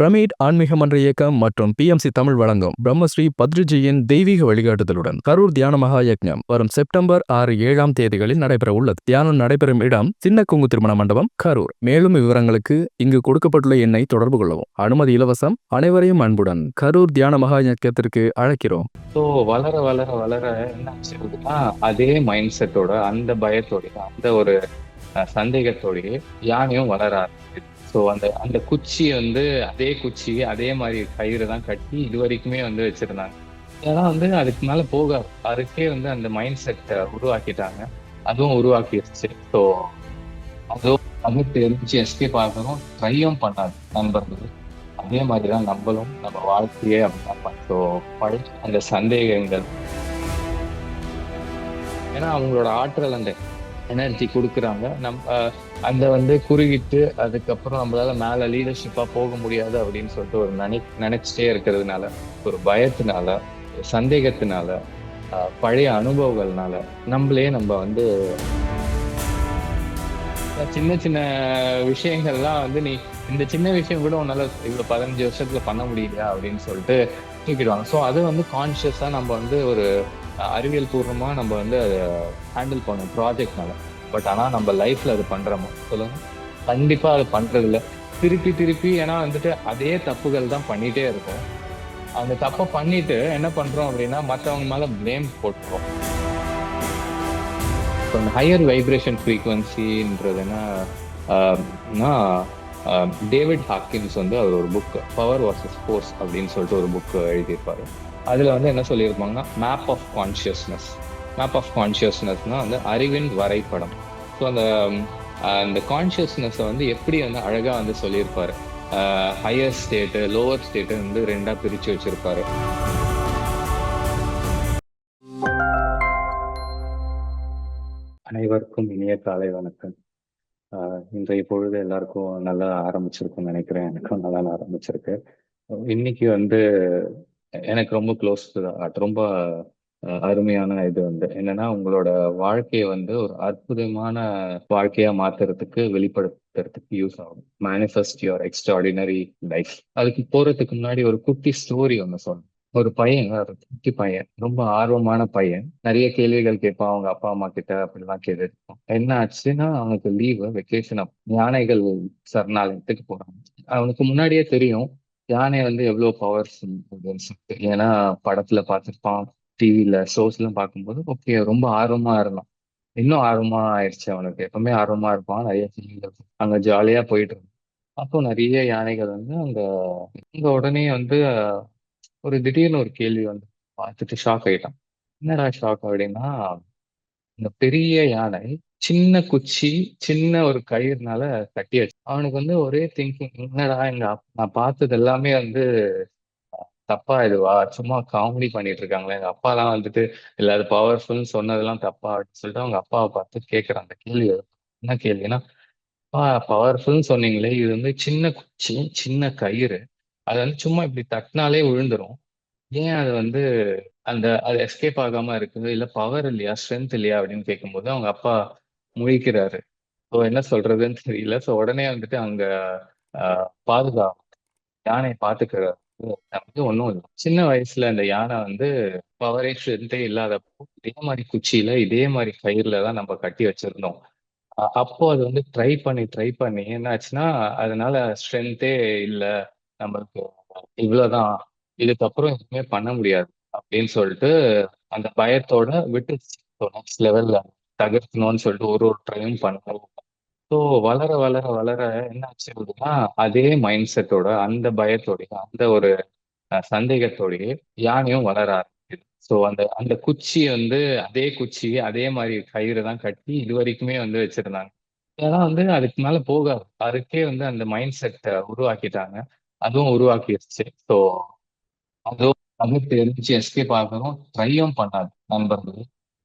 Pyramid ஆன்மீக மன்ற இயக்கம் மற்றும் பிஎம்சி தமிழ் வழங்கும் பிரம்மஸ்ரீ பத்ரிஜியின் தெய்வீக வழிகாட்டுதலுடன் கரூர் தியான மகா யக்ஞம் வரும் செப்டம்பர் ஆறு ஏழாம் தேதிகளில் நடைபெற உள்ளது தியானம் நடைபெறும் இடம் சின்ன குங்கு திருமண மண்டபம் கரூர். மேலும் விவரங்களுக்கு இங்கு கொடுக்கப்பட்டுள்ள எண்ணை தொடர்பு கொள்ளவும். அனுமதி இலவசம் அனைவரையும் அன்புடன் கரூர் தியான மகா யக்கத்திற்கு அழைக்கிறோம். ஸோ வளர வளர வளர என்ன ஆச்சுன்னா அதே மைண்ட் செட்டோட அந்த பயத்தோடய அந்த ஒரு சந்தேகத்தோடய யானையும் வளர ஸோ அந்த அந்த குச்சி வந்து அதே குச்சி அதே மாதிரி கயிறு தான் கட்டி இது வரைக்குமே வந்து வச்சிருந்தாங்க. ஏன்னா வந்து அதுக்கு மேல போகாது அதுக்கே வந்து அந்த மைண்ட் செட்டை உருவாக்கிட்டாங்க. அதுவும் உருவாக்கிடுச்சு ஸோ அதுவும் அது தெரிஞ்சு எஸ்கேப் ஆகணும் ட்ரையும் பண்ணாது நண்பர்கள். அதே மாதிரி தான் நம்மளும் நம்ம வாழ்க்கையே அப்படிதான் ஸோ பழைய அந்த சந்தேகங்கள். ஏன்னா அவங்களோட ஆற்றல் அந்த எனர்ஜி கொடுக்குறாங்க. நம் அந்த வந்து குறுகிட்டு அதுக்கப்புறம் நம்மளால மேல லீடர்ஷிப்பா போக முடியாது அப்படின்னு சொல்லிட்டு ஒரு நினை நினைச்சிட்டே இருக்கிறதுனால ஒரு பயத்தினால ஒரு சந்தேகத்தினால பழைய அனுபவங்கள்னால நம்மளே நம்ம வந்து சின்ன சின்ன விஷயங்கள்லாம் வந்து நீ இந்த சின்ன விஷயம் கூட உன்னால இவ்வளவு பதினஞ்சு வருஷத்துல பண்ண முடியலையா அப்படின்னு சொல்லிட்டு தூக்கிடுவாங்க. ஸோ அது வந்து கான்சியஸா நம்ம வந்து ஒரு அறிவியல் பூர்வமாக நம்ம வந்து அதை ஹேண்டில் பண்ணணும் ப்ராஜெக்ட்னால பட் ஆனால் நம்ம லைஃப்பில் அது பண்ணுறோமா சொல்லுங்க. கண்டிப்பாக அது பண்ணுறதில்ல திருப்பி திருப்பி ஏன்னா வந்துட்டு அதே தப்புகள் தான் பண்ணிகிட்டே இருக்கும். அந்த தப்பை பண்ணிட்டு என்ன பண்ணுறோம் அப்படின்னா மற்றவங்க மேலே ப்ளேம் போட்டுறோம் இப்போ அந்த ஹையர் வைப்ரேஷன் ஃப்ரீக்வன்சின்றதுன்னா டேவிட் ஹாக்கின்ஸ் வந்து அவர் ஒரு புக் பவர் வர்சஸ் ஃபோர்ஸ் அப்படின்னு சொல்லிட்டு ஒரு புக் எழுதியிருப்பாரு. அதில் வந்து என்ன சொல்லியிருப்பாங்கன்னா map of consciousness map of கான்ஷியஸ்னஸ்னால் வந்து அறிவின் வரைபடம். ஸோ அந்த அந்த கான்ஷியஸ்னஸை வந்து எப்படி வந்து அழகாக வந்து சொல்லியிருப்பார்? ஹையர் ஸ்டேட்டு லோவர் ஸ்டேட்டு வந்து ரெண்டாக பிரித்து வச்சிருப்பாரு. அனைவருக்கும் இனிய காலை வணக்கம். இன்றைய பொழுது எல்லாருக்கும் நல்லா ஆரம்பிச்சிருக்கும்னு நினைக்கிறேன். எனக்கும் நல்லா ஆரம்பிச்சிருக்கு. இன்னைக்கு வந்து எனக்கு ரொம்ப க்ளோஸ் ரொம்ப அருமையான இது வந்து. என்னன்னா உங்களோட வாழ்க்கையை வந்து ஒரு அற்புதமான வாழ்க்கையா மாத்துறதுக்கு வெளிப்படுத்துறதுக்கு யூஸ் ஆகும். மேனிஃபெஸ்ட் யுவர் எக்ஸ்ட்ராடினரி லைஃப் அதுக்கு போறதுக்கு முன்னாடி ஒரு குட்டி ஸ்டோரி ஒன்று சொல்லணும். ஒரு பையன் ஒரு குட்டி பையன் ரொம்ப ஆர்வமான பையன். நிறைய கேள்விகள் கேட்பான். அவங்க அப்பா அம்மா கிட்ட அப்படிலாம் கேட்டுருப்பான் என்ன ஆச்சுன்னா அவனுக்கு லீவு வெக்கேஷன் யானைகள் சரணாலயத்துக்கு போறான் அவனுக்கு முன்னாடியே தெரியும் யானை வந்து எவ்வளவு பவர்ஃபுல் அப்படின்னு சொல்லிட்டு. ஏன்னா படத்துல பார்த்துருப்பான் டிவியில ஷோஸ்லாம் பார்க்கும்போது ஓகே ரொம்ப ஆர்வமா இருந்தான். இன்னும் ஆர்வமா ஆயிடுச்சு அவனுக்கு. எப்பவுமே ஆர்வமா இருப்பான். நிறைய கேள்விகள் அங்க ஜாலியா போயிட்டு இருந்தான். அப்போ நிறைய யானைகள் வந்து அங்க அங்க உடனே வந்து ஒரு திடீர்னு ஒரு கேள்வி வந்து பார்த்துட்டு ஷாக் ஆயிட்டான். என்னடா ஷாக் அப்படின்னா இந்த பெரிய யானை சின்ன குச்சி சின்ன ஒரு கயிறுனால கட்டியாச்சு. அவனுக்கு வந்து ஒரே திங்கிங் என்னடா எங்க நான் பார்த்தது எல்லாமே வந்து தப்பா இதுவா? சும்மா காமெடி பண்ணிட்டு இருக்காங்களே. எங்க அப்பா எல்லாம் வந்துட்டு இல்ல அது பவர்ஃபுல்னு சொன்னதெல்லாம் தப்பா? அப்படின்னு சொல்லிட்டு அவங்க அப்பாவை பார்த்து கேக்குறான் அந்த கேள்வி என்ன கேள்வினா அப்பா பவர்ஃபுல்னு சொன்னீங்களே. இது வந்து சின்ன குச்சி சின்ன கயிறு. அது வந்து சும்மா இப்படி தட்டினாலே விழுந்துரும். ஏன் அது வந்து அந்த அது எஸ்கேப் ஆகாம இருக்குது? இல்ல பவர் இல்லையா? ஸ்ட்ரென்த் இல்லையா? அப்படின்னு கேட்கும்போது அவங்க அப்பா முழிக்கிறாரு. ஸோ என்ன சொல்றதுன்னு தெரியல. ஸோ உடனே வந்துட்டு அங்க பாதுகா யானையை பாத்துக்கிறாரு நமக்கு ஒன்றும் இல்லை. சின்ன வயசுல அந்த யானை வந்து பவரே ஸ்ட்ரென்த்தே இல்லாதப்போ இதே மாதிரி குச்சியில இதே மாதிரி கயிறுல தான் நம்ம கட்டி வச்சிருந்தோம். அப்போ அது வந்து ட்ரை பண்ணி ட்ரை பண்ணி என்னாச்சுன்னா அதனால ஸ்ட்ரென்த்தே இல்லை. நம்மளுக்கு இவ்வளவுதான். இதுக்கப்புறம் எதுவுமே பண்ண முடியாது. அப்படின்னு சொல்லிட்டு அந்த பயத்தோட விட்டு நெக்ஸ்ட் லெவல்ல தகர்க்கணும்னு சொல்லிட்டு ஒரு ஒரு ட்ரையும் பண்ண ஸோ வளர வளர வளர என்ன ஆச்சு அப்படின்னா அதே மைண்ட் செட்டோட அந்த பயத்தோடைய அந்த ஒரு சந்தேகத்தோடயே யானையும் வளர ஆரம்பிக்குது. ஸோ அந்த அந்த குச்சி வந்து அதே குச்சி அதே மாதிரி கயிறு தான் கட்டி இது வரைக்குமே வந்து வச்சிருந்தாங்க. ஏன்னா வந்து அதுக்கு மேல போகாது. அதுக்கே வந்து அந்த மைண்ட் செட்டை உருவாக்கிட்டாங்க. அதுவும் உருவாக்கிடுச்சு ஸோ அதுவும் அது எரிஞ்சு எஸ்கேப் ஆகணும் ட்ரையும் பண்ணாது நண்பர்கள்.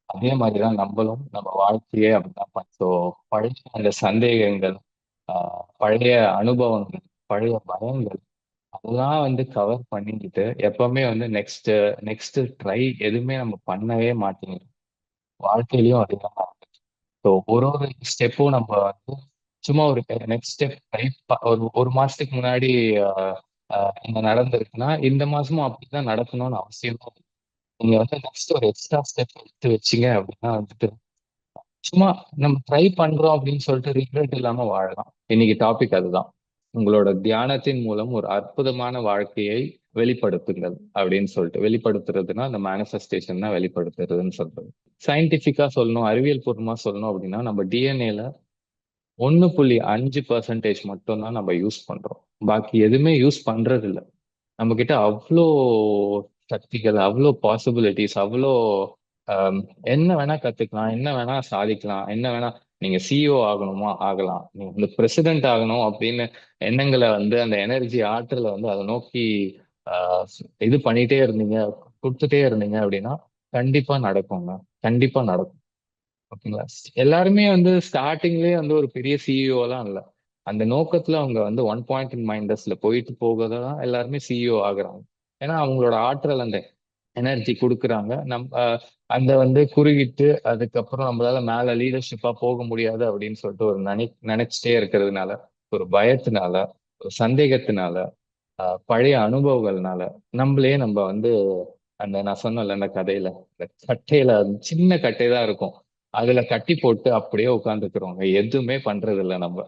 அதே மாதிரி தான் நம்மளும் நம்ம வாழ்க்கையே அப்படிதான் ஸோ பழைய அந்த சந்தேகங்கள் ஆஹ் பழைய அனுபவங்கள் பழைய பயங்கள் அதெல்லாம் வந்து கவர் பண்ணிக்கிட்டு எப்பவுமே வந்து நெக்ஸ்ட் நெக்ஸ்ட் ட்ரை எதுவுமே நம்ம பண்ணவே மாட்டேங்கிறோம் வாழ்க்கையிலயும் அதுதான். ஸோ ஒரு ஒரு ஸ்டெப்பும் நம்ம வந்து சும்மா ஒரு நெக்ஸ்ட் ஸ்டெப் ட்ரை ஒரு ஒரு மாசத்துக்கு முன்னாடி ஆஹ் ஆஹ் இங்க நடந்திருக்குன்னா இந்த மாசமும் அப்படிதான் நடக்கணும்னு அவசியம் நீங்க வந்து நெக்ஸ்ட் ஒரு எக்ஸ்ட்ரா ஸ்டெப் எடுத்து வச்சீங்க அப்படின்னா வந்துட்டு சும்மா நம்ம ட்ரை பண்றோம் அப்படின்னு சொல்லிட்டு ரிக்ரெட் இல்லாம வாழலாம். இன்னைக்கு டாபிக் அதுதான். உங்களோட தியானத்தின் மூலம் ஒரு அற்புதமான வாழ்க்கையை வெளிப்படுத்துங்கள் அப்படின்னு சொல்லிட்டு. வெளிப்படுத்துறதுன்னா அந்த மேனிஃபெஸ்டேஷன் தான் வெளிப்படுத்துறதுன்னு சொல்றது. சயின்டிபிக்கா சொல்லணும் அறிவியல் பூர்வமா சொல்லணும் அப்படின்னா நம்ம டிஎன்ஏல ஒன்னு புள்ளி அஞ்சு பர்சன்டேஜ் மட்டும் தான் நம்ம யூஸ் பண்றோம். பாக்கி எதுவுமே யூஸ் பண்றது இல்லை நம்ம கிட்ட அவ்வளோ சக்திகள் அவ்வளோ பாசிபிலிட்டிஸ் அவ்வளோ என்ன வேணா கத்துக்கலாம் என்ன வேணா சாதிக்கலாம் என்ன வேணா நீங்க சிஇஓ ஆகணுமா ஆகலாம். நீங்க வந்து பிரசிடென்ட் ஆகணும் அப்படின்னு எண்ணங்களை வந்து அந்த எனர்ஜி ஆற்றலை வந்து அதை நோக்கி ஆஹ், இது பண்ணிட்டே இருந்தீங்க கொடுத்துட்டே இருந்தீங்க அப்படின்னா கண்டிப்பா நடக்குங்க கண்டிப்பா நடக்கும். ஓகேங்களா எல்லாருமே வந்து ஸ்டார்டிங்லயே வந்து ஒரு பெரிய சிஇஓ இல்லை இல்ல. அந்த நோக்கத்துல அவங்க வந்து ஒன் பாயிண்ட் இன் மைண்டஸ்ல போயிட்டு போகதான் எல்லாருமே சிஇஓ ஆகுறாங்க. ஏன்னா அவங்களோட ஆற்றல் அந்த எனர்ஜி கொடுக்குறாங்க. நம்ம அந்த வந்து குறுகிட்டு அதுக்கப்புறம் நம்மளால மேல லீடர்ஷிப்பா போக முடியாது அப்படின்னு சொல்லிட்டு ஒரு நினை நினைச்சிட்டே இருக்கிறதுனால ஒரு பயத்தினால ஒரு சந்தேகத்தினால பழைய அனுபவங்கள்னால நம்மளே நம்ம வந்து அந்த நான் சொன்னல அந்த கதையில இந்த கட்டையில சின்ன கட்டை தான் இருக்கும். அதுல கட்டி போட்டு அப்படியே உட்காந்துக்கிறோங்க எதுவுமே பண்றது இல்லை நம்ம.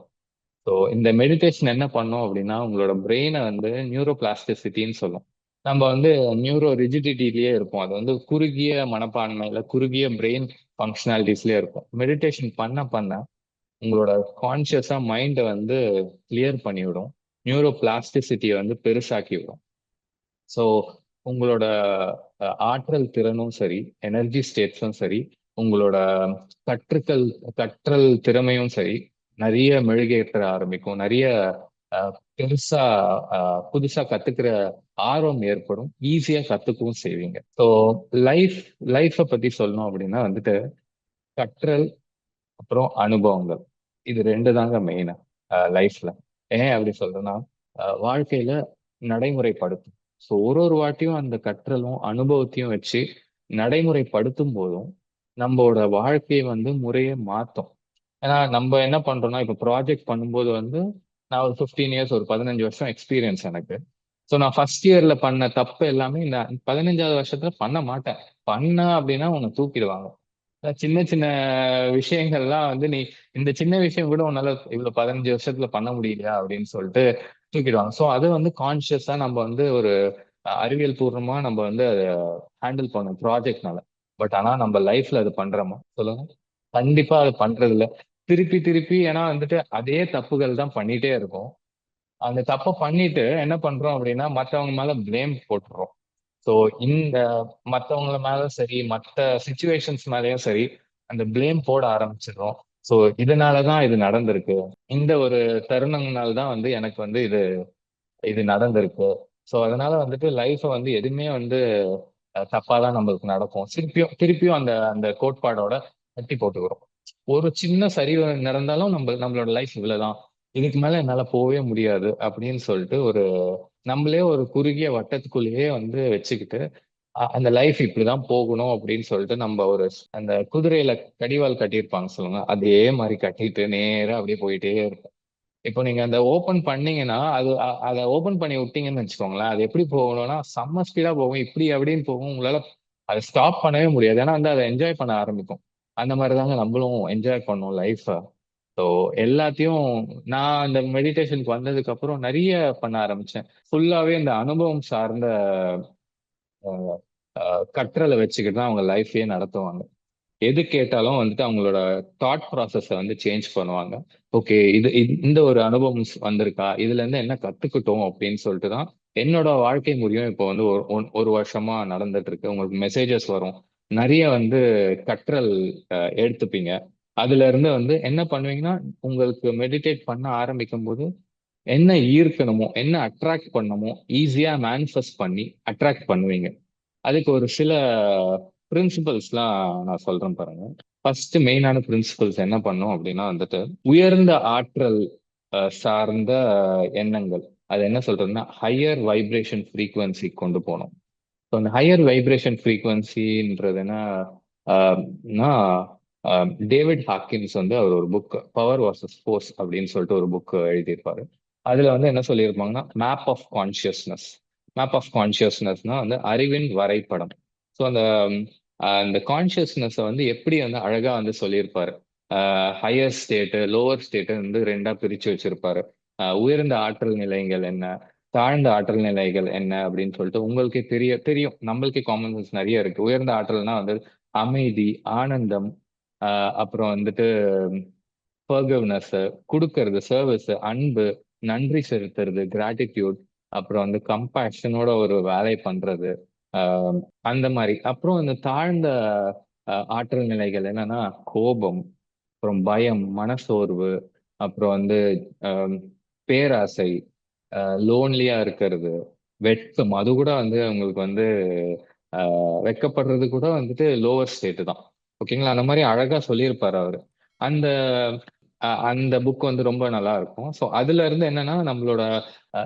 ஸோ இந்த மெடிடேஷன் என்ன பண்ணோம் அப்படின்னா உங்களோட பிரெயினை வந்து நியூரோ பிளாஸ்டிசிட்டின்னு சொல்லும். நம்ம வந்து நியூரோ ரிஜிடிட்டிலேயே இருப்போம். அது வந்து குறுகிய மனப்பான்மையில குறுகிய பிரெயின் ஃபங்க்ஷனாலிட்டிஸ்லயே இருக்கும். மெடிடேஷன் பண்ண பண்ண உங்களோட கான்சியஸா மைண்டை வந்து கிளியர் பண்ணிவிடும். நியூரோ பிளாஸ்டிசிட்டியை வந்து பெருசாக்கி விடும் ஸோ உங்களோட ஆற்றல் திறனும் சரி எனர்ஜி ஸ்டேட்ஸும் சரி உங்களோட கற்றுக்கல் கற்றல் திறமையும் சரி நிறைய மெழுகேற்ற ஆரம்பிக்கும். நிறைய பெருசா புதுசா கத்துக்கிற ஆர்வம் ஏற்படும். ஈஸியா கத்துக்கவும் செய்வீங்க. ஸோ லைஃப் லைஃப்பை பத்தி சொல்லணும் அப்படின்னா வந்துட்டு கற்றல் அப்புறம் அனுபவங்கள். இது ரெண்டு தாங்க மெயினா லைஃப்ல ஏன் அப்படி சொல்றேன்னா வாழ்க்கையில நடைமுறைப்படுத்தும். ஸோ ஒரு ஒரு வாட்டியும் அந்த கற்றலும் அனுபவத்தையும் வச்சு நடைமுறைப்படுத்தும் போதும் நம்மளோட வாழ்க்கையை வந்து முறையை மாற்றும் ஏன்னா நம்ம என்ன பண்றோம்னா இப்போ ப்ராஜெக்ட் பண்ணும்போது வந்து நான் ஒரு ஃபிஃப்டீன் இயர்ஸ் ஒரு பதினஞ்சு வருஷம் எக்ஸ்பீரியன்ஸ் எனக்கு. ஸோ நான் ஃபர்ஸ்ட் இயர்ல பண்ண தப்பு எல்லாமே இந்த பதினஞ்சாவது வருஷத்துல பண்ண மாட்டேன். பண்ண அப்படின்னா உன்னை தூக்கிடுவாங்க. சின்ன சின்ன விஷயங்கள்லாம் வந்து நீ இந்த சின்ன விஷயம் கூட உன்னால இவ்வளவு பதினஞ்சு வருஷத்துல பண்ண முடியலையா அப்படின்னு சொல்லிட்டு தூக்கிடுவாங்க. ஸோ அது வந்து கான்சியஸா நம்ம வந்து ஒரு அறிவியல் பூர்வமா நம்ம வந்து அதை ஹேண்டில் பண்ணோம் ப்ராஜெக்ட்னால பட் ஆனா நம்ம லைஃப்ல அது பண்றோமா? சொல்லுங்க. கண்டிப்பா அது பண்றது இல்ல திருப்பி திருப்பி ஏன்னா வந்துட்டு அதே தப்புகள் தான் பண்ணிட்டே இருக்கும். அந்த தப்பை பண்ணிட்டு என்ன பண்றோம் அப்படின்னா மற்றவங்க மேல ப்ளேம் போட்டுறோம். ஸோ இந்த மத்தவங்கள மேல சரி மற்ற சுச்சுவேஷன்ஸ் மேலேயும் சரி அந்த ப்ளேம் போட ஆரம்பிச்சிடுறோம். ஸோ இதனாலதான் இது நடந்திருக்கு. இந்த ஒரு தருணங்களால தான் வந்து எனக்கு வந்து இது இது நடந்திருக்கு. ஸோ அதனால வந்துட்டு லைஃப்பை வந்து எதுவுமே வந்து தப்பாதான் நம்மளுக்கு நடக்கும். திருப்பியும் திருப்பியும் அந்த அந்த கோட்பாடோட கட்டி போட்டுக்கிறோம். ஒரு சின்ன சரிவு நடந்தாலும் நம்ம நம்மளோட லைஃப் இவ்வளவுதான். இதுக்கு மேல என்னால போகவே முடியாது அப்படின்னு சொல்லிட்டு ஒரு நம்மளே ஒரு குறுகிய வட்டத்துக்குள்ளேயே வந்து வச்சுக்கிட்டு அந்த லைஃப் இப்படிதான் போகணும் அப்படின்னு சொல்லிட்டு நம்ம ஒரு அந்த குதிரையில கடிவால் கட்டியிருப்பாங்க சொல்லுங்க. அதே மாதிரி கட்டிட்டு நேரா அப்படியே போயிட்டே இருக்கும் இப்போ நீங்க அந்த ஓபன் பண்ணீங்கன்னா அது அதை ஓபன் பண்ணி விட்டீங்கன்னு வச்சுக்கோங்களேன். அது எப்படி போகணும்னா செம்ம ஸ்பீடா போகும். இப்படி அப்படின்னு போகும். உங்களால அதை ஸ்டாப் பண்ணவே முடியாது. ஏன்னா வந்து அதை என்ஜாய் பண்ண ஆரம்பிக்கும். அந்த மாதிரி தாங்க நம்மளும் என்ஜாய் பண்ணோம் லைஃப்பை ஸோ எல்லாத்தையும் நான் அந்த மெடிடேஷனுக்கு வந்ததுக்கு அப்புறம் நிறைய பண்ண ஆரம்பிச்சேன். ஃபுல்லாவே இந்த அனுபவம் சார்ந்த அஹ், அஹ், கற்றலை வச்சுக்கிட்டு தான் அவங்க லைஃபையே நடத்துவாங்க. எது கேட்டாலும் வந்துட்டு அவங்களோட தாட் ப்ராசஸை வந்து சேஞ்ச் பண்ணுவாங்க. ஓகே இது இது- இந்த ஒரு அனுபவம் ஸ் வந்திருக்கா? இதுல இருந்து என்ன கத்துக்கிட்டோம் அப்படின்னு சொல்லிட்டு தான் என்னோட வாழ்க்கை முறையும் இப்போ வந்து ஒரு ஒன்- ஒரு வருஷமா நடந்துட்டு இருக்கு. உங்களுக்கு மெசேஜஸ் வரும். நிறைய வந்து கற்றல் எடுத்துப்பீங்க. அதுல இருந்து வந்து என்ன பண்ணுவீங்கன்னா உங்களுக்கு மெடிடேட் பண்ண ஆரம்பிக்கும் போது என்ன ஈர்க்கணுமோ என்ன அட்ராக்ட் பண்ணணுமோ ஈஸியா மேனிஃபெஸ்ட் பண்ணி அட்ராக்ட் பண்ணுவீங்க. அதுக்கு ஒரு சில பிரின்சிபல்ஸ்லாம் நான் சொல்றேன் பாருங்க. ஃபர்ஸ்ட் மெயினான பிரின்சிபல்ஸ் என்ன பண்ணும் அப்படின்னா வந்துட்டு உயர்ந்த ஆற்றல் சார்ந்த எண்ணங்கள். அது என்ன சொல்றதுன்னா ஹையர் வைப்ரேஷன் ஃப்ரீக்குவன்சி கொண்டு போகணும். ஸோ அந்த ஹையர் வைப்ரேஷன் ஃப்ரீக்குவன்சின்றது என்ன? ஆஹ், டேவிட் ஹாக்கின்ஸ் வந்து அவர் ஒரு புக் பவர் வாசஸ் ஃபோர்ஸ் அப்படின்னு சொல்லிட்டு ஒரு புக் எழுதியிருப்பாரு. அதுல வந்து என்ன சொல்லியிருப்பாங்கன்னா map of consciousness map of கான்சியஸ்னஸ்னா வந்து அறிவின் வரைபடம். ஸோ அந்த அந்த கான்சியஸ்னஸை வந்து எப்படி வந்து அழகா வந்து சொல்லியிருப்பாரு? ஹையர் ஸ்டேட்டு லோவர் ஸ்டேட்டு வந்து ரெண்டா பிரிச்சு வச்சிருப்பாரு. உயர்ந்த ஆற்றல் நிலைகள் என்ன? தாழ்ந்த ஆற்றல் நிலைகள் என்ன அப்படின்னு சொல்லிட்டு உங்களுக்கே தெரிய தெரியும். நம்மளுக்கே காமன் சென்ஸ் நிறைய இருக்கு. உயர்ந்த ஆற்றல்னா வந்து அமைதி ஆனந்தம் அப்புறம் வந்துட்டு பர்கவ்னஸ் கொடுக்கறது சர்வீஸ் அன்பு நன்றி செலுத்துறது கிராட்டிடியூட் அப்புறம் வந்து கம்பேஷனோட ஒரு வேலை பண்றது அந்த மாதிரி. அப்புறம் இந்த தாழ்ந்த ஆற்றல் நிலைகள் என்னன்னா கோபம் அப்புறம் பயம் மனசோர்வு அப்புறம் வந்து பேராசை லோன்லியா இருக்கிறது. வெட்கம். அது கூட வந்து அவங்களுக்கு வந்து வெக்கப்படுறது கூட வந்துட்டு லோவர் ஸ்டேட்டு தான். ஓகேங்களா அந்த மாதிரி அழகா சொல்லியிருப்பாரு அவரு. அந்த அந்த புக் வந்து ரொம்ப நல்லா இருக்கும். ஸோ அதுல இருந்து என்னன்னா நம்மளோட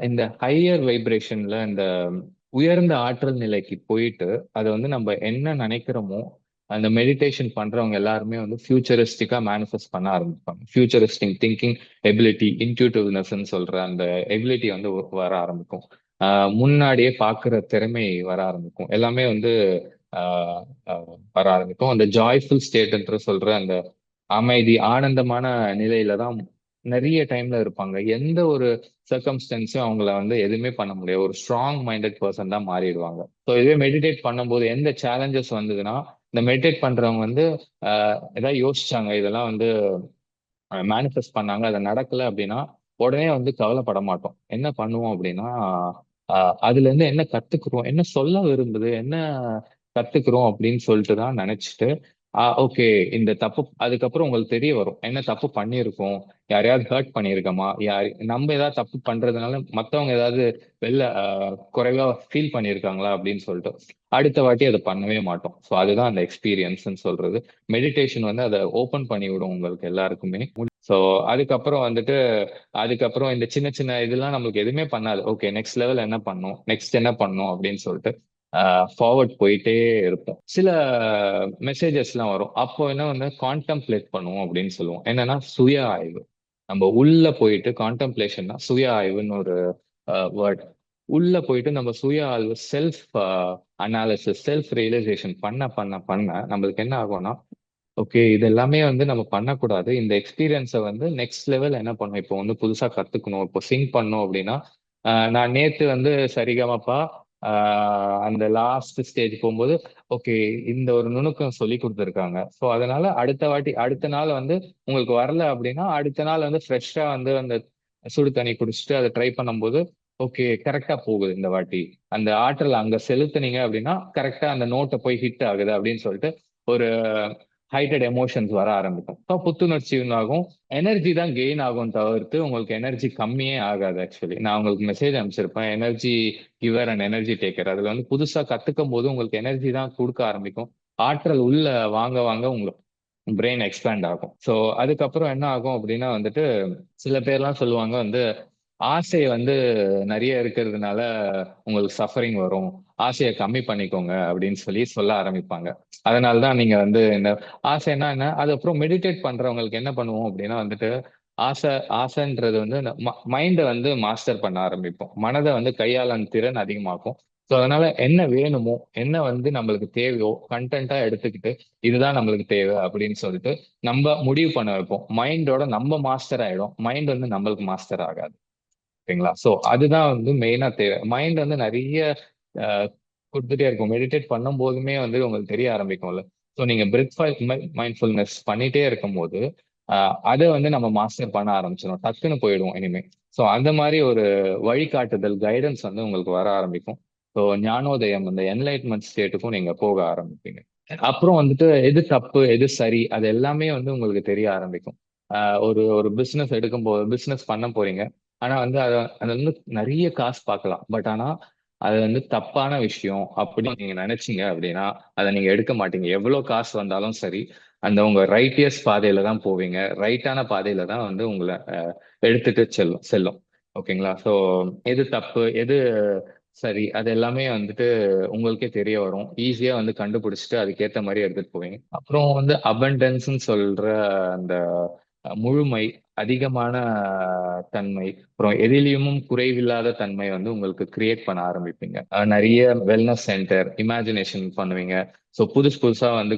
இந்த ஹையர் வைப்ரேஷன்ல இந்த உயர்ந்த ஆற்றல் நிலைக்கு போயிட்டு அதை வந்து நம்ம என்ன நினைக்கிறோமோ அந்த மெடிடேஷன் பண்றவங்க எல்லாருமே வந்து ஃபியூச்சரிஸ்டிக்கா மேனிஃபெஸ்ட் பண்ண ஆரம்பிப்பாங்க. ஃபியூச்சரிஸ்டிக் திங்கிங் எபிலிட்டி இன்ட்யூட்டிவ்னஸ் சொல்ற அந்த எபிலிட்டி வந்து வர ஆரம்பிக்கும். முன்னாடியே பாக்குற திறமை வர ஆரம்பிக்கும். எல்லாமே வந்து வர ஆரம்பிக்கும். அந்த ஜாய்ஃபுல் ஸ்டேட்ன்ற சொல்ற அந்த அமைதி ஆனந்தமான நிலையில தான் நிறைய டைம்ல இருப்பாங்க. எந்த ஒரு சர்க்கம்ஸ்டன்ஸும் அவங்கள வந்து எதுவுமே பண்ண முடியாது. ஒரு ஸ்ட்ராங் மைண்டட் பர்சன் தான் மாறிடுவாங்க. ஸோ இதே மெடிடேட் பண்ணும்போது எந்த சேலஞ்சஸ் வந்ததுன்னா இந்த மெடிடேட் பண்றவங்க வந்து ஏதாவது யோசிச்சாங்க இதெல்லாம் வந்து மேனிஃபெஸ்ட் பண்ணாங்க அது நடக்கல அப்படின்னா உடனே வந்து கவலைப்பட மாட்டோம். என்ன பண்ணுவோம் அப்படின்னா அதுல இருந்து என்ன கத்துக்கிறோம் என்ன சொல்ல விரும்புது என்ன கத்துக்கிறோம் அப்படின்னு சொல்லிட்டு தான் நினைச்சிட்டு ஓகே இந்த தப்பு அதுக்கப்புறம் உங்களுக்கு தெரிய வரும். என்ன தப்பு பண்ணியிருக்கோம்? யாரையாவது ஹர்ட் பண்ணியிருக்கோமா? யார் நம்ம ஏதாவது தப்பு பண்றதுனால மற்றவங்க ஏதாவது வெளில குறைவா ஃபீல் பண்ணியிருக்காங்களா? அப்படின்னு சொல்லிட்டு. அடுத்த வாட்டி அதை பண்ணவே மாட்டோம். ஸோ அதுதான் அந்த எக்ஸ்பீரியன்ஸ்ன்னு சொல்றது. மெடிடேஷன் வந்து அதை ஓப்பன் பண்ணி விடும் உங்களுக்கு எல்லாருக்குமே. ஸோ அதுக்கப்புறம் வந்துட்டு அதுக்கப்புறம் இந்த சின்ன சின்ன இதெல்லாம் நம்மளுக்கு எதுவுமே பண்ணாது. ஓகே நெக்ஸ்ட் லெவல் என்ன பண்ணும்? நெக்ஸ்ட் என்ன பண்ணும்? அப்படின்னு சொல்லிட்டு. ஃபார்வர்ட் போயிட்டே இருப்போம். சில மெசேஜஸ்லாம் வரும். அப்போ என்ன வந்து கான்டம்ப்ளேட் பண்ணுவோம் அப்படின்னு சொல்லுவோம். என்னன்னா சுய ஆய்வு நம்ம உள்ள போயிட்டு கான்டம்ப்ளேஷன்னா சுய ஆய்வுன்னு ஒரு வேர்ட் உள்ள போயிட்டு நம்ம சுய ஆய்வு செல்ஃப் அனாலிசிஸ் செல்ஃப் ரியலைசேஷன் பண்ண பண்ண பண்ண நம்மளுக்கு என்ன ஆகும்னா ஓகே இது எல்லாமே வந்து நம்ம பண்ணக்கூடாது. இந்த எக்ஸ்பீரியன்ஸை வந்து நெக்ஸ்ட் லெவல் என்ன பண்ணுவோம் இப்போ வந்து புதுசா கத்துக்கணும். இப்போ சிங் பண்ணும் அப்படின்னா நான் நேத்து வந்து சரிகமப்பா அந்த லாஸ்ட் ஸ்டேஜ் போகும்போது ஓகே இந்த ஒரு நுணுக்கம் சொல்லி கொடுத்துருக்காங்க. ஸோ அதனால அடுத்த வாட்டி அடுத்த நாள் வந்து உங்களுக்கு வரல அப்படின்னா அடுத்த நாள் வந்து ஃப்ரெஷ்ஷா வந்து அந்த சுடு தண்ணி குடிச்சிட்டு அதை ட்ரை பண்ணும்போது ஓகே கரெக்டா போகுது இந்த வாட்டி. அந்த ஆற்றல் அங்க செலுத்துனீங்க அப்படின்னா கரெக்டா அந்த நோட்டை போய் ஹிட் ஆகுது அப்படின்னு சொல்லிட்டு ஒரு ஹைட்டட் எமோஷன்ஸ் வர ஆரம்பிக்கும். ஸோ புத்துணர்ச்சி ஆகும் எனர்ஜி தான் கெயின் ஆகும் தவிர்த்து உங்களுக்கு எனர்ஜி கம்மியே ஆகாது ஆக்சுவலி நான் உங்களுக்கு message அனுப்பிச்சிருப்பேன். Energy giver and energy taker அதுல வந்து புதுசா கத்துக்கும் போது உங்களுக்கு எனர்ஜி தான் கொடுக்க ஆரம்பிக்கும். ஆற்றல் உள்ள வாங்க வாங்க உங்களுக்கு பிரெயின் எக்ஸ்பேண்ட் ஆகும். ஸோ அதுக்கப்புறம் என்ன ஆகும் அப்படின்னா வந்துட்டு சில பேர்லாம் சொல்லுவாங்க வந்து ஆசை வந்து நிறைய இருக்கிறதுனால உங்களுக்கு சஃபரிங் வரும். ஆசையை கம்மி பண்ணிக்கோங்க அப்படின்னு சொல்லி சொல்ல ஆரம்பிப்பாங்க. அதனால தான் நீங்க வந்து என்ன ஆசைன்னா என்ன? அது அப்புறம் மெடிடேட் பண்றவங்களுக்கு என்ன பண்ணுவோம் அப்படின்னா வந்துட்டு ஆசை ஆசைன்றது வந்து மைண்டை வந்து மாஸ்டர் பண்ண ஆரம்பிப்போம். மனதை வந்து கையாளன் திறன் அதிகமாக்கும். ஸோ அதனால என்ன வேணுமோ என்ன வந்து நம்மளுக்கு தேவையோ கண்டென்ட்டா எடுத்துக்கிட்டு இதுதான் நம்மளுக்கு தேவை அப்படின்னு சொல்லிட்டு நம்ம முடிவு பண்ண வைப்போம். மைண்டோட நம்ம மாஸ்டர் ஆயிடும். மைண்ட் வந்து நம்மளுக்கு மாஸ்டர் ஆகாது. ஓகேங்களா? ஸோ அதுதான் வந்து மெயினாக தேவை. மைண்ட் வந்து நிறைய கொடுத்துட்டே இருக்கும். மெடிடேட் பண்ணும் போதுமே வந்து உங்களுக்கு தெரிய ஆரம்பிக்கும்ல. ஸோ நீங்க பிரெத் மைண்ட்ஃபுல்னஸ் பண்ணிட்டே இருக்கும் போது அதை வந்து நம்ம மாஸ்டர் பண்ண ஆரம்பிச்சிடும் டக்குன்னு போயிடுவோம் இனிமே. ஸோ அந்த மாதிரி ஒரு வழிகாட்டுதல் கைடன்ஸ் வந்து உங்களுக்கு வர ஆரம்பிக்கும். ஸோ ஞானோதயம் அந்த என்லைட்மெண்ட் ஸ்டேட்டுக்கும் நீங்க போக ஆரம்பிப்பீங்க. அப்புறம் வந்துட்டு எது தப்பு எது சரி அது எல்லாமே வந்து உங்களுக்கு தெரிய ஆரம்பிக்கும். ஒரு ஒரு பிஸ்னஸ் எடுக்கும் போது பிஸ்னஸ் பண்ண போறீங்க. ஆனா வந்து அதை அது வந்து நிறைய காசு பார்க்கலாம் பட் ஆனா அது வந்து தப்பான விஷயம் அப்படின்னு நீங்க நினைச்சீங்க அப்படின்னா அதை நீங்க எடுக்க மாட்டீங்க. எவ்வளவு காசு வந்தாலும் சரி அந்த உங்க ரைட்டியஸ் பாதையில தான் போவீங்க. ரைட்டான பாதையில தான் வந்து உங்களை எடுத்துட்டு செல்லும் செல்லும். ஓகேங்களா? ஸோ எது தப்பு எது சரி அது எல்லாமே வந்துட்டு உங்களுக்கே தெரிய வரும். ஈஸியா வந்து கண்டுபிடிச்சிட்டு அதுக்கேத்த மாதிரி எடுத்துட்டு போவீங்க. அப்புறம் வந்து அபண்டன்ஸ்ன்னு சொல்ற அந்த முழுமை அதிகமான தன்மை அப்புறம் எதிலையும் குறைவில்லாத தன்மை வந்து உங்களுக்கு கிரியேட் பண்ண ஆரம்பிப்பீங்க. நிறைய வெல்னஸ் சென்டர் இமேஜினேஷன் பண்ணுவீங்க. ஸோ புதுசு புதுசா வந்து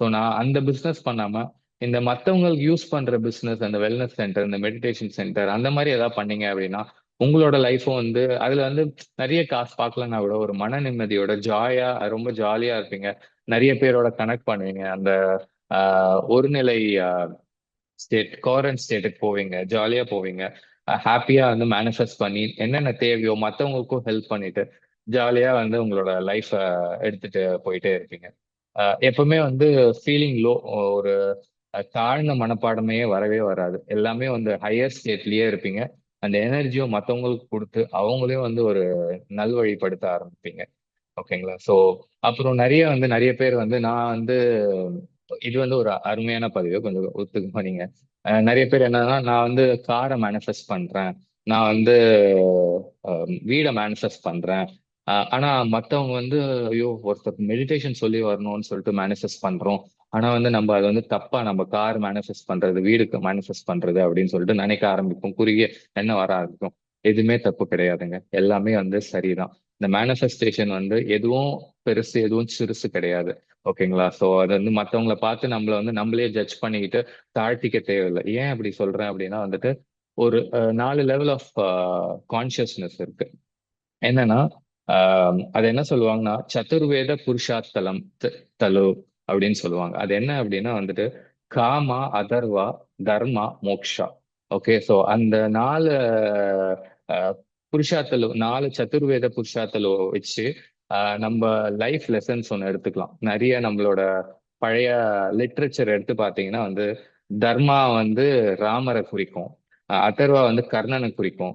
ஸோ நான் அந்த பிஸ்னஸ் பண்ணாம இந்த மற்றவங்களுக்கு யூஸ் பண்ற பிஸ்னஸ் அந்த வெல்னஸ் சென்டர் இந்த மெடிடேஷன் சென்டர் அந்த மாதிரி ஏதாவது பண்ணீங்க அப்படின்னா உங்களோட லைஃப்பும் வந்து அதுல வந்து நிறைய காசு பார்க்கலன்னா கூட ஒரு மன நிம்மதியோட ஜாயா ரொம்ப ஜாலியா இருப்பீங்க. நிறைய பேரோட கனெக்ட் பண்ணுவீங்க. அந்த ஒருநிலை ஒரு நிலை ஸ்டேட் கோரன் ஸ்டேட்டுக்கு போவீங்க ஜாலியா போவீங்க. ஹாப்பியா வந்து மேனிஃபெஸ்ட் பண்ணி என்னென்ன தேவையோ மற்றவங்களுக்கும் ஹெல்ப் பண்ணிட்டு ஜாலியா வந்து உங்களோட லைஃப எடுத்துட்டு போயிட்டே இருப்பீங்க. எப்பவுமே வந்து ஃபீலிங் லோ ஒரு தாழ்ந்த மனப்பாடமே வரவே வராது. எல்லாமே வந்து ஹையர் ஸ்டேட்லயே இருப்பீங்க. அந்த எனர்ஜியும் மற்றவங்களுக்கு கொடுத்து அவங்களையும் வந்து ஒரு நல்வழிப்படுத்த ஆரம்பிப்பீங்க. ஓகேங்களா ஸோ அப்புறம் நிறைய வந்து நிறைய பேர் வந்து நான் வந்து இது வந்து ஒரு அருமையான பதிவு. கொஞ்சம் ஒத்துக்க நீங்க. நிறைய பேர் என்னன்னா நான் வந்து காரை மேனிஃபெஸ்ட் பண்றேன். நான் வந்து வீடை மேனிஃபெஸ்ட் பண்றேன். ஆனா மத்தவங்க வந்து ஐயோ ஒருத்தர் மெடிடேஷன் சொல்லி வரணும்னு சொல்லிட்டு மேனிஃபெஸ்ட் பண்றோம். ஆனா வந்து நம்ம அது வந்து தப்பா நம்ம கார் மேனிஃபெஸ்ட் பண்றது வீடுக்கு மேனிஃபெஸ்ட் பண்றது அப்படின்னு சொல்லிட்டு நினைக்க ஆரம்பிக்கும் குறுகிய என்ன வர ஆரம்பிக்கும். எதுவுமே தப்பு கிடையாதுங்க. எல்லாமே வந்து சரிதான். இந்த மேனிஃபெஸ்டேஷன் வந்து எதுவும் பெருசு எதுவும் சிறுசு கிடையாது. ஓகேங்களா ஸோ அது வந்து மற்றவங்கள பார்த்து நம்மள வந்து நம்மளே ஜட்ஜ் பண்ணிக்கிட்டு தாழ்த்திக்க தேவையில்லை. ஏன் அப்படி சொல்றேன் அப்படின்னா வந்துட்டு ஒரு நாலு லெவல் ஆஃப் கான்சியஸ்னஸ் இருக்கு. என்னன்னா ஆஹ் அது என்ன சொல்லுவாங்கன்னா சதுர்வேத புருஷாத்தலம் தலு அப்படின்னு சொல்லுவாங்க. அது என்ன அப்படின்னா வந்துட்டு காமா அதர்வா தர்மா மோக்ஷா. ஓகே ஸோ அந்த நாலு புருஷாத்தலு நாலு சதுர்வேத புருஷாத்தலு வச்சு நம்ம லைஃப் லெசன்ஸ் ஒன்று எடுத்துக்கலாம். நிறைய நம்மளோட பழைய லிட்ரேச்சர் எடுத்து பார்த்தீங்கன்னா வந்து தர்மா வந்து ராமரை குறிக்கும். அதர்வா வந்து கர்ணனை குறிக்கும்.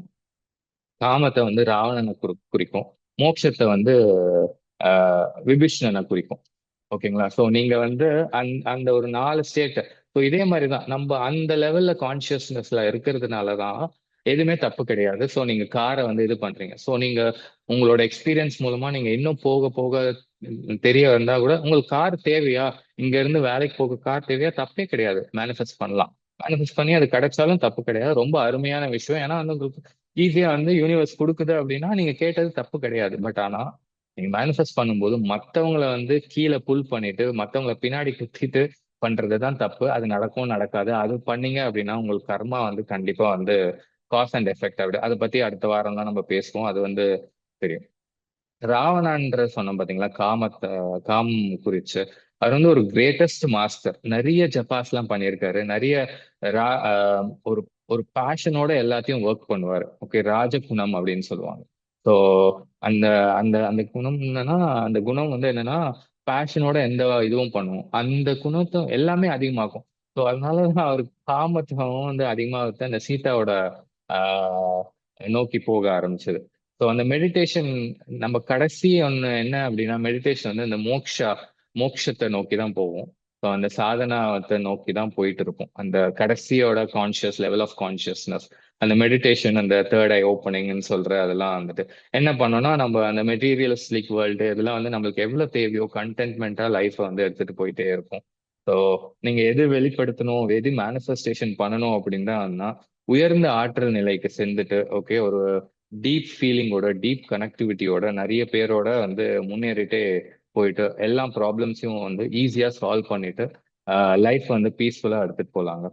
காமத்தை வந்து ராவணனை குறிக்கும். மோட்சத்தை வந்து ஆஹ் விபீஷ்ணனை குறிக்கும். ஓகேங்களா? ஸோ நீங்க வந்து அந் அந்த ஒரு நாலு ஸ்டேட் ஸோ இதே மாதிரி தான் நம்ம அந்த லெவல்ல கான்சியஸ்னஸ்ல இருக்கிறதுனால தான் எதுவுமே தப்பு கிடையாது. ஸோ நீங்க காரை வந்து இது பண்றீங்க. ஸோ நீங்க உங்களோட எக்ஸ்பீரியன்ஸ் மூலமா நீங்க இன்னும் போக போக தெரிய வந்தா கூட உங்களுக்கு கார் தேவையா? இங்க இருந்து வேலைக்கு போக கார் தேவையா? தப்பே கிடையாது. மேனிஃபெஸ்ட் பண்ணலாம். மேனிஃபெஸ்ட் பண்ணி அது கிடைச்சாலும் தப்பு கிடையாது. ரொம்ப அருமையான விஷயம். ஏன்னா வந்து உங்களுக்கு ஈஸியா வந்து யூனிவர்ஸ் கொடுக்குது அப்படின்னா நீங்க கேட்டது தப்பு கிடையாது. பட் ஆனா நீங்க மேனிஃபெஸ்ட் பண்ணும்போது மத்தவங்கள வந்து கீழே புல் பண்ணிட்டு மத்தவங்கள பின்னாடி குத்திட்டு பண்றது தான் தப்பு. அது நடக்கும் நடக்காது. அது பண்ணீங்க அப்படின்னா உங்களுக்கு கர்மா வந்து கண்டிப்பா வந்து காஸ் அண்ட் எஃபெக்ட் அப்படி அதை பத்தி அடுத்த வாரம் தான் நம்ம பேசுவோம். அது வந்து தெரியும். ராவணன்ற சொன்னோம் பாத்தீங்களா? காமத்தை காம் குறிச்சு. அவர் வந்து ஒரு கிரேட்டஸ்ட் மாஸ்டர் நிறைய ஜப்பாஸ் எல்லாம் பண்ணியிருக்காரு. நிறைய ரா- ஆஹ் ஒரு ஒரு பேஷனோட எல்லாத்தையும் ஒர்க் பண்ணுவார். ஓகே ராஜகுணம் அப்படின்னு சொல்லுவாங்க. ஸோ அந்த அந்த அந்த குணம் என்னன்னா அந்த குணம் வந்து என்னன்னா பேஷனோட எந்த இதுவும் பண்ணுவோம் அந்த குணத்தை எல்லாமே அதிகமாக்கும். ஸோ அதனால அவர் காமத்துவம் வந்து அதிகமாக அந்த சீதாவோட நோக்கி போக ஆரம்பிச்சது. ஸோ அந்த மெடிடேஷன் நம்ம கடைசி ஒன்று என்ன அப்படின்னா மெடிடேஷன் வந்து இந்த மோக்ஷா மோக்ஷத்தை நோக்கி தான் போவோம் ஸோ அந்த சாதனாத்தை நோக்கி தான் போயிட்டு இருக்கும் அந்த கடைசியோட கான்ஷியஸ் லெவல் ஆஃப் கான்ஷியஸ்னஸ் அந்த மெடிடேஷன் அந்த தேர்ட் ஐ ஓப்பனிங்னு சொல்ற அதெல்லாம் வந்துட்டு என்ன பண்ணோம்னா நம்ம அந்த மெட்டீரியலிஸ்டிக் வேர்ல்டு இதெல்லாம் வந்து நம்மளுக்கு எவ்வளோ தேவையோ கண்டென்ட்மெண்ட்டாக லைஃப்பை வந்து எடுத்துட்டு போயிட்டே இருக்கும். ஸோ நீங்க எது வெளிப்படுத்தணும் எது மேனிஃபெஸ்டேஷன் பண்ணணும் அப்படின்னு தான் உயர்ந்த ஆற்றல் நிலைக்கு சென்றுட்டு ஓகே ஒரு டீப் ஃபீலிங்கோட டீப் கனெக்டிவிட்டியோட நிறைய பேரோட வந்து முன்னேறிட்டே போயிட்டு எல்லா ப்ராப்ளம்ஸையும் வந்து ஈஸியா சால்வ் பண்ணிட்டு லைஃப் வந்து பீஸ்ஃபுல்லா எடுத்துட்டு போலாங்க.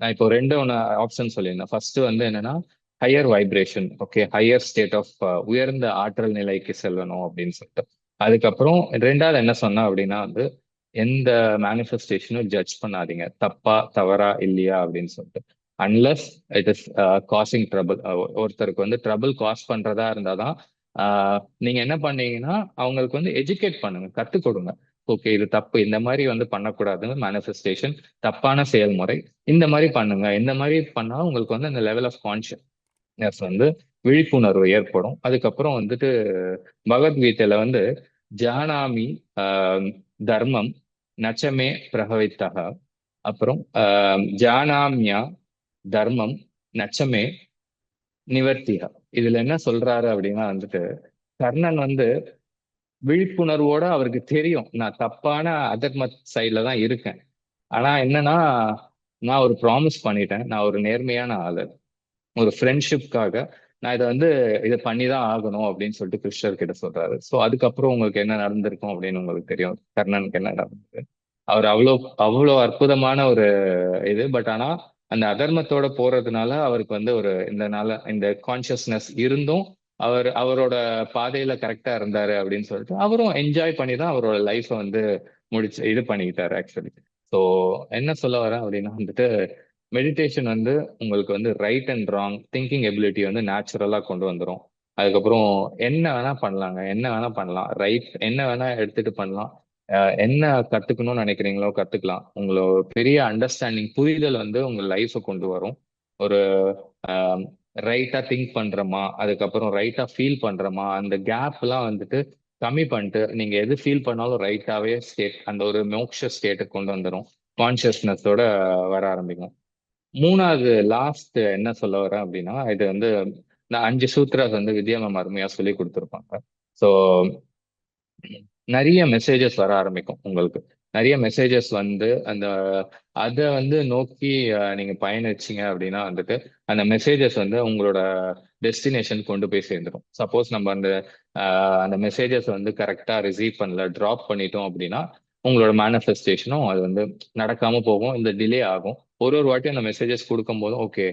நான் இப்போ ரெண்டு ஒன்று ஆப்ஷன் சொல்லியிருந்தேன். ஃபர்ஸ்ட் வந்து என்னன்னா higher vibration okay higher state of உயர்ந்த ஆற்றல் நிலைக்கு செல்லணும் அப்படின்னு சொல்லிட்டு. அதுக்கப்புறம் ரெண்டாவது என்ன சொன்னா அப்படின்னா வந்து எந்த மேனிஃபெஸ்டேஷனும் ஜட்ஜ் பண்ணாதீங்க. தப்பா தவறா இல்லையா அப்படின்னு சொல்லிட்டு. Unless it is causing trouble ஒருத்தருக்கு வந்து ட்ரபிள் காஸ் பண்றதா இருந்தாதான் ஆஹ் நீங்க என்ன பண்ணீங்கன்னா அவங்களுக்கு வந்து எஜுகேட் பண்ணுங்க. கத்துக் கொடுங்க. ஓகே இது தப்பு. இந்த மாதிரி வந்து பண்ணக்கூடாதுன்னு மேனிஃபெஸ்டேஷன் தப்பான செயல்முறை இந்த மாதிரி பண்ணுங்க. இந்த மாதிரி பண்ணா உங்களுக்கு வந்து அந்த லெவல் ஆஃப் கான்சியஸ் வந்து விழிப்புணர்வு ஏற்படும். அதுக்கப்புறம் வந்துட்டு பகவத்கீதையில வந்து ஜானாமி ஆஹ் தர்மம் நச்சமே பிரகவித்தக அப்புறம் ஆஹ் ஜானாமியா தர்மம் நச்சமே நிவர்த்திகா இதுல என்ன சொல்றாரு அப்படின்னா வந்துட்டு கர்ணன் வந்து விழிப்புணர்வோட அவருக்கு தெரியும். நான் தப்பான அதர்ம சைட்ல தான் இருக்கேன். ஆனா என்னன்னா நான் ஒரு ப்ராமிஸ் பண்ணிட்டேன். நான் ஒரு நேர்மையான ஆளு. ஒரு ஃப்ரெண்ட்ஷிப்காக நான் இதை வந்து இதை பண்ணி தான் ஆகணும் அப்படின்னு சொல்லிட்டு கிருஷ்ணர் கிட்ட சொல்றாரு. ஸோ அதுக்கப்புறம் உங்களுக்கு என்ன நடந்திருக்கும் அப்படின்னு உங்களுக்கு தெரியும். கர்ணனுக்கு என்ன நடந்தது? அவர் அவ்வளோ அவ்வளோ அற்புதமான ஒரு இது. பட் ஆனா அந்த அதர்மத்தோட போறதுனால அவருக்கு வந்து ஒரு இந்த நாள இந்த கான்சியஸ்னஸ் இருந்தும் அவர் அவரோட பாதையில கரெக்டா இருந்தாரு அப்படின்னு சொல்லிட்டு அவரும் என்ஜாய் பண்ணி தான் அவரோட லைஃப்பை வந்து முடிச்சு இது பண்ணிக்கிட்டாரு ஆக்சுவலி ஸோ என்ன சொல்ல வரேன் அப்படின்னா வந்துட்டு மெடிடேஷன் வந்து உங்களுக்கு வந்து right and wrong thinking ability வந்து நேச்சுரலாக கொண்டு வந்துடும் அதுக்கப்புறம் என்ன வேணா பண்ணலாங்க. என்ன வேணா பண்ணலாம். ரைட் என்ன வேணா எடுத்துட்டு பண்ணலாம். என்ன கத்துக்கணும்னு நினைக்கிறீங்களோ கத்துக்கலாம். உங்களோட பெரிய அண்டர்ஸ்டாண்டிங் புரிதல் வந்து உங்க லைஃபை கொண்டு வரும். ஒரு ரைட்டா திங்க் பண்றோமா? அதுக்கப்புறம் ரைட்டா ஃபீல் பண்றோமா? அந்த கேப் எல்லாம் வந்துட்டு கம்மி பண்ணிட்டு நீங்க எது ஃபீல் பண்ணாலும் ரைட்டாவே ஸ்டேட் அந்த ஒரு மோக்ஷ ஸ்டேட்டுக்கு கொண்டு வந்துடும் கான்சியஸ்னஸோட வர ஆரம்பிக்கும். மூணாவது லாஸ்ட் என்ன சொல்ல வரேன் அப்படின்னா இது வந்து நான் அஞ்சு சூத்ராஸ் வந்து வித்யா மேம் அருமையா சொல்லி கொடுத்துருப்பாங்க. ஸோ நிறைய மெசேஜஸ் வர ஆரம்பிக்கும் உங்களுக்கு. நிறைய மெசேஜஸ் வந்து அந்த அதை வந்து நோக்கி நீங்க பயணிச்சீங்க அப்படின்னா வந்துட்டு அந்த மெசேஜஸ் வந்து உங்களோட டெஸ்டினேஷன் கொண்டு போய் சேர்ந்துடும் சப்போஸ் நம்ம அந்த அந்த மெசேஜஸ் வந்து கரெக்டா ரிசீவ் பண்ணல ட்ராப் பண்ணிட்டோம் அப்படின்னா உங்களோட மேனிஃபெஸ்டேஷனும் அது வந்து நடக்காம போகும் இந்த டிலே ஆகும். ஒரு ஒரு வாட்டி அந்த மெசேஜஸ் கொடுக்கும் போதும் ஓகே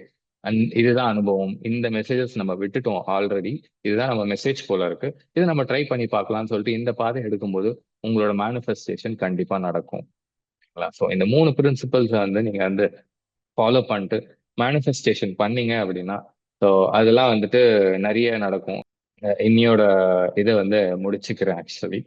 அந் இதுதான் அனுபவம். இந்த மெசேஜஸ் நம்ம விட்டுட்டோம் ஆல்ரெடி இதுதான் நம்ம மெசேஜ் போல இருக்கு. இதை நம்ம ட்ரை பண்ணி பார்க்கலாம்னு சொல்லிட்டு இந்த பாதை எடுக்கும்போது உங்களோட மேனிஃபெஸ்டேஷன் கண்டிப்பா நடக்கும். ஸோ இந்த மூணு பிரின்சிபல்ஸ் வந்து நீங்க வந்து ஃபாலோ பண்ணிட்டு மேனிஃபெஸ்டேஷன் பண்ணீங்க அப்படின்னா ஸோ அதெல்லாம் வந்துட்டு நிறைய நடக்கும். இன்னியோட இதை வந்து முடிச்சுக்கிறேன் ஆக்சுவலி